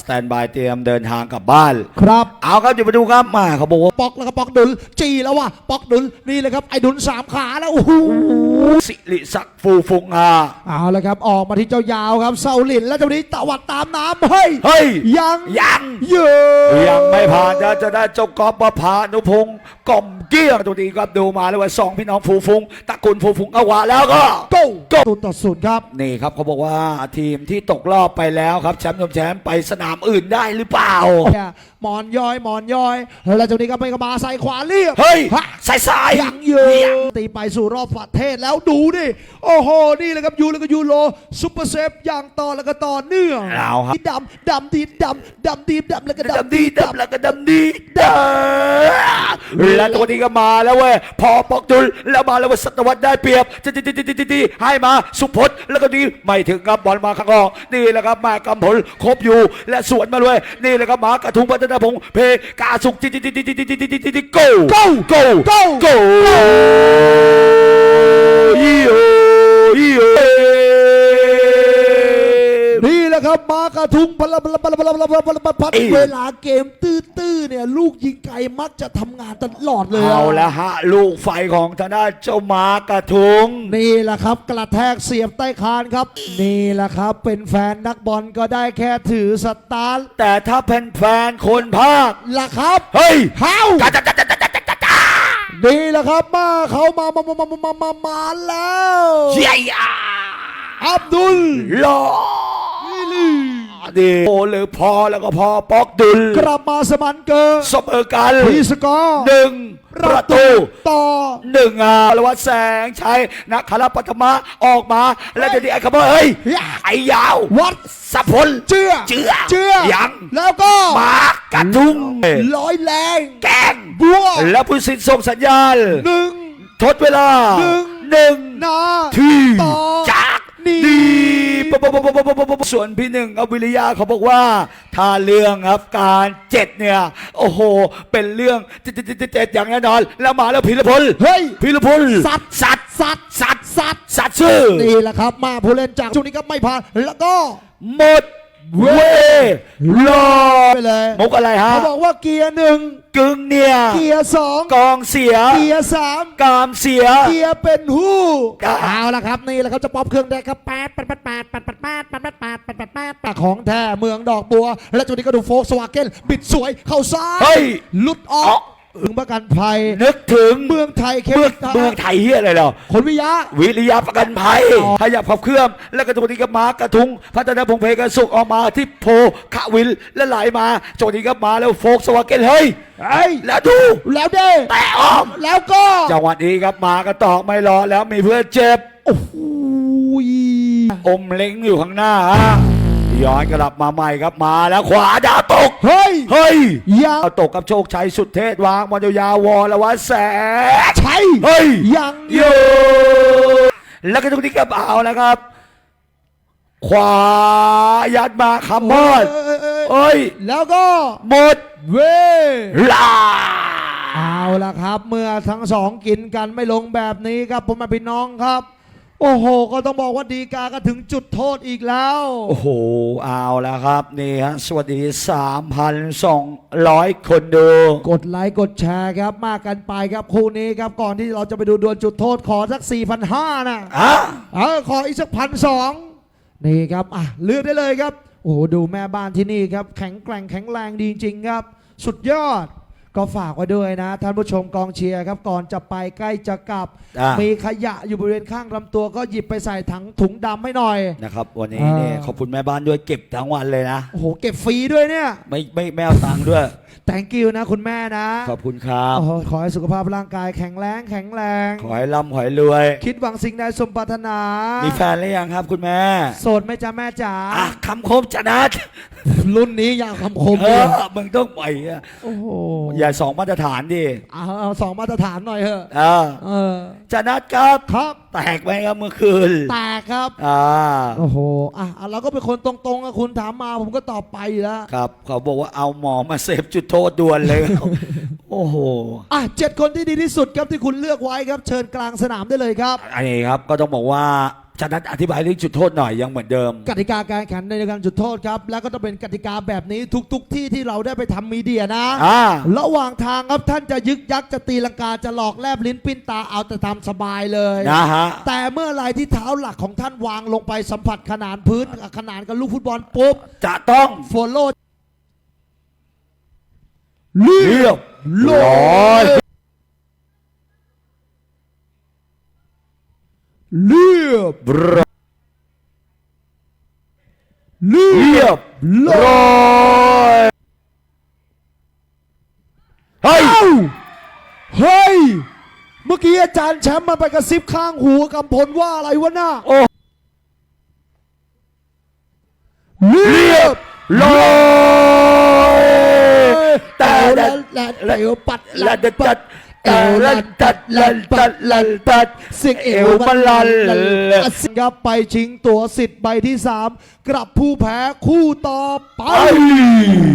สแตนบายเตรียมเดินทางกลับบ้าน ครับเอาครับเดี๋ยวมาดูครับมาเขาบอกว่าปอกแล้วก็ปอกดุลจีแล้วว่ะปอกดุลนี่เลยครับไอ้ดุลสามขาแล้วโอ้โหสิริศักดิ์ฟูฟุงอาเอาละครับออกมาที่เจ้ายาวครับเซาหลินแล้วเจ้านี้ตวัดตามน้ำเฮ้ยเฮ้ยยังยังเยอะยังไม่ผ่านนะจะได้เจ้ากอล์ฟประพานุพงศ์กล่อมเกี้ยงตัวนี้ครับดูมาเลยว่าสองพี่น้องฟูฟุงตระกูลฟูฟุงเอาวาแล้วก็โก้โก้ตุนต่อศูนย์ครับนี่ครับเขาบอกว่าทีมที่ตกรอบไปแล้วครับแชมป์ยมแชมป์ไปสนามอื่นได้หรือเปล่า หมอนย้อยหมอนย้อยแล้วเจ้านี้ก็ไม่กระมาใส่ขวาเรียบเฮ้ยฮะสายสายยังเยอะตีไปสู่รอบประเทศแล้วดูดิโอ้โหนี่เลยครับยูแล้วก็ยูโรซุปเปอร์เซฟอย่างต่อแล้วก็ต่อเนื่องเอาครับดำดำดีดำดำดีดำแล้วก็ดำดำดีดีดำแล้วก็ดำดีดำแล้วตัวนี้ก็มาแล้วเว้ยพอปอกจุลแล้วมาแล้วเว่าสัตวัตได้เปรียบจีจีจีจีจีให้มาสุพจน์แล้วก็ดีไม่ถึงครับบอลมาข้างนอกนี่แหละครับมากำผลครบอยู่และสวนมาเลยนี่แหละครับหมากระทุงพัฒนาพงศ์เพกาสุกจีจีจีจีจีจีจีจีโก้ ครับ มากระทุงพลพลพลพลพลพลพลพัดเวลาเกมตื้อตื้อเนี่ยลูกยิงไกลมักจะทำงานตลอดเลยเอาละฮะ ลูกไฟของทางด้านเจ้ามากระทุงนี่แหละครับ กระแทกเสียบใต้คานครับ นี่แหละครับ เป็นแฟนนักบอลก็ได้แค่ถือสตาร์แต่ถ้าเป็นแฟนคนภาคล่ะครับเฮ้ยเฮ้านี่แหละครับมาเขามามามามามามามาแล้วเยียอับดุลลอ ดีโอหรือพอแล้วก็พอปอกดุลกลับมาสมันเกอร์สมเออกันพีสกอร์หนึ่งประตูต่อหนึ่งอะแล้วว่าแสงชัยนักคาราปัตมะออกมา แล้วเดี๋ยวนี้ไอ้ขบเฮ้ยไอ้ยาววัดสัพพลเจือเจือเจือยังแล้วก็หมากระทุงร้อยแรงแกงบัวแล้วผู้สินส่งสัญญาณหนึ่งทดเวลาหนึ่ง ส่วนพี่หนึ่งอวิริยาเขาบอกว่า ถ้าเรื่องครับการเจ็ดเนี่ย โอ้โห เป็นเรื่องเจ็ดเจ็ดเจ็ดเจ็ดอย่างแน่นอน แล้วมาแล้วพีรพลเฮ้ยพีรพลสัตว์สัตว์สัตว์สัตว์สัตว์สัตว์ชื่อนี่แหละครับ มาผู้เล่นจากช่วงนี้ก็ไม่ผ่านแล้วก็หมด เวลาไปเลยมุกอะไรฮะเขาบอกว่าเกียร์หนึ่งกึ่งเนี่ยเกียร์สองกองเสีย เกียร์สามกามเสีย เกียร์เป็นหู้อ่าเอาละครับนี่แหละครับจะป๊อปเครื่องแดกครับแปดแปดแปดแปดแปดแปดแปดแปดแปดแปดแปดแปดแปดแปดของแท้เมืองดอกบัว และจุดนี้ก็ดูโฟกสวาเกนบิดสวยเข้าซ้ายเฮ้ยหลุดอออ๋อก ถึงประกันภัย นึกถึงเมืองไทยเคเมืองมิกเมืองไทยเฮียอะไรเหรอคนวิยะ วิริยะประกันภัยอ๋อขยับขับเคลื่อนแล้วก็ตัวนี้ก็มากระทุง พัฒนาพงเพกระสุกออกมาที่โพขวินและไหลมาโจนี้ก็มาแล้วโฟกสวาเกนเฮ้ยเอ้ยแล้วดูแล้วเด้แต่อ้อมแล้วก็จังหวะนี้ครับมาก็ตอกไม่รอแล้วมีเพื่อนเจ็บโอ้โหอมเล้งอยู่ข้างหน้าฮะ ย้อนกลับมาใหม่ครับมาแล้วขวาดาวตก เฮ้ย เฮ้ยยังดาวตกกับโชคชัยสุดเทศวางบอลยาวๆวอลวัฒน์แสงใช่เฮ้ยยังโยแล้วก็ตรงนี้ก็เอาแล้วครับ ขวายัดมาคำมอดเอ้ยเอ้ยเอ้ยเอ้ยแล้วก็หมดเว้ยลาเอาละครับ เมื่อทั้งสองกินกันไม่ลงแบบนี้ครับผมมาพี่น้องครับ โอ้โห ก็ต้องบอกว่าดีกาก็ถึงจุดโทษอีกแล้ว โอ้โห เอาแล้วครับนี่ฮะสวัสดี 3,200 คนดู กดไลค์กดแชร์ครับมากกันไปครับคู่นี้ครับก่อนที่เราจะไปดูดวลจุดโทษขอสัก 4,500 นะอะเออขออีกสักพันสองนี่ครับอะเลือกได้เลยครับ โอ้โห ดูแม่บ้านที่นี่ครับ แข็งแกร่งแข็งแรงดีจริงๆครับ สุดยอด ก็ฝากไว้ด้วยนะ ท่านผู้ชมกองเชียร์ครับก่อนจะไปใกล้จะกลับ อะ มีขยะอยู่บริเวณข้างลำตัวก็หยิบไปใส่ถังถุงดำให้หน่อย นะครับ วันนี้เนี่ยอ่า ขอบคุณแม่บ้านด้วยเก็บทั้งวันเลยนะ โอ้โหเก็บฟรีด้วยเนี่ย ไม่ไม่ไม่เอาตังค์ด้วย thank you นะคุณแม่นะขอบคุณครับ โอ้โหขอให้สุขภาพร่างกายแข็งแรงแข็งแรง ขอให้ร่ำขอให้รวย คิดหวังสิ่งใดสมปรารถนา มีแฟนหรือยังครับคุณแม่โสดไหม่จ้าแม่จ๋าอะคำคมจะนัดรุ่นนี้อยากคำคมเอเลยอมึงต้องปล่อยอะโอ้โหอย่าสองมาตรฐานดิเอาเอาสองมาตรฐานหน่อยเถอะเออเออจะนัดครับครับแตกไหมครับเมื่อคืนแตกครับ อ่าโอ้โหอะอะเราก็เป็นคนตรงๆอะคุณถามมาผมก็ตอบไปอยู่แล้ว ครับเขาบอกว่าเอาหมอมาเซฟจุดโทษด่วนเลย โอ้โห อะเจ็ดคนที่ดีที่สุดครับที่คุณเลือกไว้ครับ เชิญกลางสนามได้เลยครับ อันนี้ครับก็ต้องบอกว่าฉะนั้นอธิบายเรื่องจุดโทษหน่อยยังเหมือนเดิม กติกาการแข่งขันในการจุดโทษครับ แล้วก็ต้องเป็นกติกาแบบนี้ทุกๆที่ที่เราได้ไปทำมีเดียนะ อ่า ระหว่างทางครับท่านจะยึกยักจะตีลังกาจะหลอกแลบลิ้นปิ้นตาเอาแต่ทำสบายเลย นะฮะ แต่เมื่อไหรที่เท้าหลักของท่านวางลงไปสัมผัสขนานพื้นขนานกับลูกฟุตบอลปุ๊บจะต้อง โฟโล่ เรียบร้อยเรียบเรีเรียยบร้อยเฮ้ยเฮ้ย เมื่อกี้อาจารย์แชมป์มาไปกระซิบข้างหูกำพลว่าอะไรวะน่ะโอ้เรียบร้อย แต่ แต่ ละละเอวปัดลันตัดแต่ลันตัดลันตัดลันตัดเสียงเอเอววมัมันนลัลันนสิงครับไปชิงตัวสิทธิ์ใบที่ 3 กลับผู้แพ้คู่ต่อไปไป